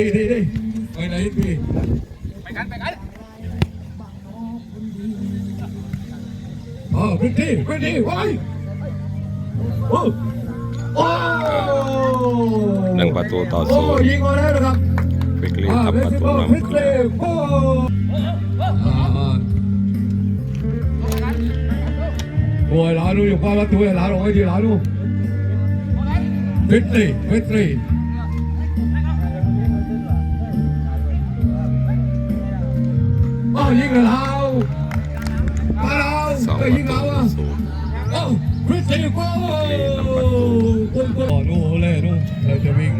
ดีดีดีไปไหนพี่ไปกันไปกันอ๋อพื้นที่พื้นที่ไว้โอ้โอ้หนึ่งประตูต่อโอ้ศูนย์ยิงมาแล้วนะครับฟิกลีอ่าทำเมประสตูซี่นำพิสเลโอ้อ่าโอ้ยหลานดูอยู่ความประตูหลานออกไว้ทีหลานดูพิสลีพิสลี อ้ายิงเรามาเราสองไปประยิงเราอะโอ้พิสลีโก้นี่นำประตูนู่นเลยนู่นเราจะวิ่ง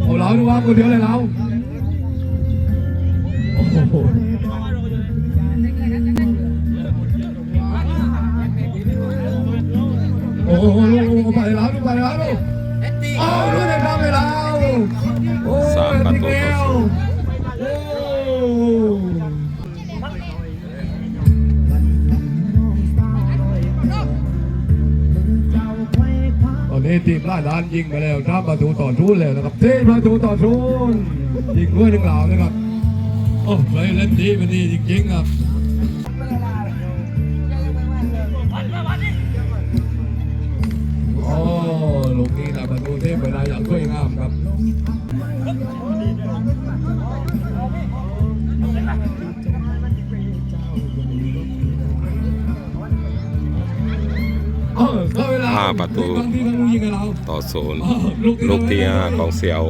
เอาเราดูว่าคนเดียวเลยเราโอ้โหโอ้โหลูกไปแล้วลูกไปแล้วลูก นี้ทีมล่ล้านยิงไปแล้วทำประตูต่อทุนแล้วนะครับทีประตูต่อทุนยิงด้วยหนึ่งเหล่านะครับโอ้ไปเล่นดีมันดีจริงๆครับโอ้ลูกนี้นะประตูเทพ้าประตู ต่อศูนย์ลูกที่ 5 ของเซียโอ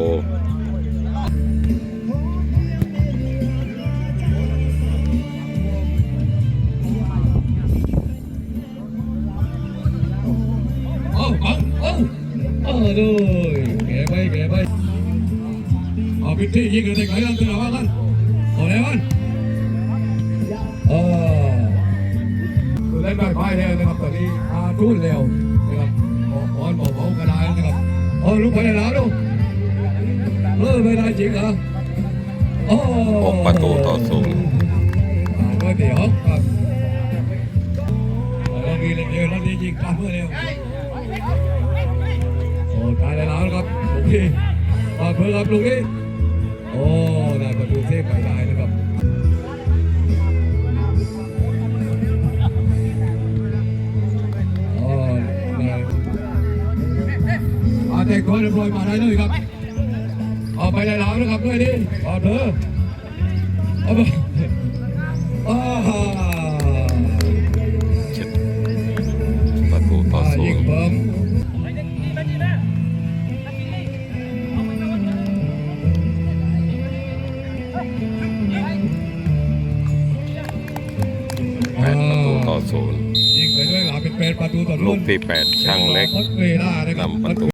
เลยแกไปแกไปเอาพิธียิงเลยไก่กันตัวละกันโอ้ยมันเออเล่นไปไปเลยนะครับตอนนี้อาทุนแล้ว นะครับเออลุกไปแล้วลูกเออไม่ได้จริงเหรอโอ้หกประตูต่อศูนย์อ่าก็เดี๋ยวครับเราดีเลยเดียวเราดียิงกลับเมื่อ เด็กคนเรียบร้อยมาได้เลยครับเอาไปได้แล้วนะครับด้วยดิปาดเพื่อเอาไปอ่าเจ็ดประตูต่ออ่าศูยินงย์เพิ่มแปดประตูต่อศูนย์ยิงไปด้วยหลาเป็นแปดประตูต่อลูกที่แปดช่างเล็กหมดเวลานะครับนำประตู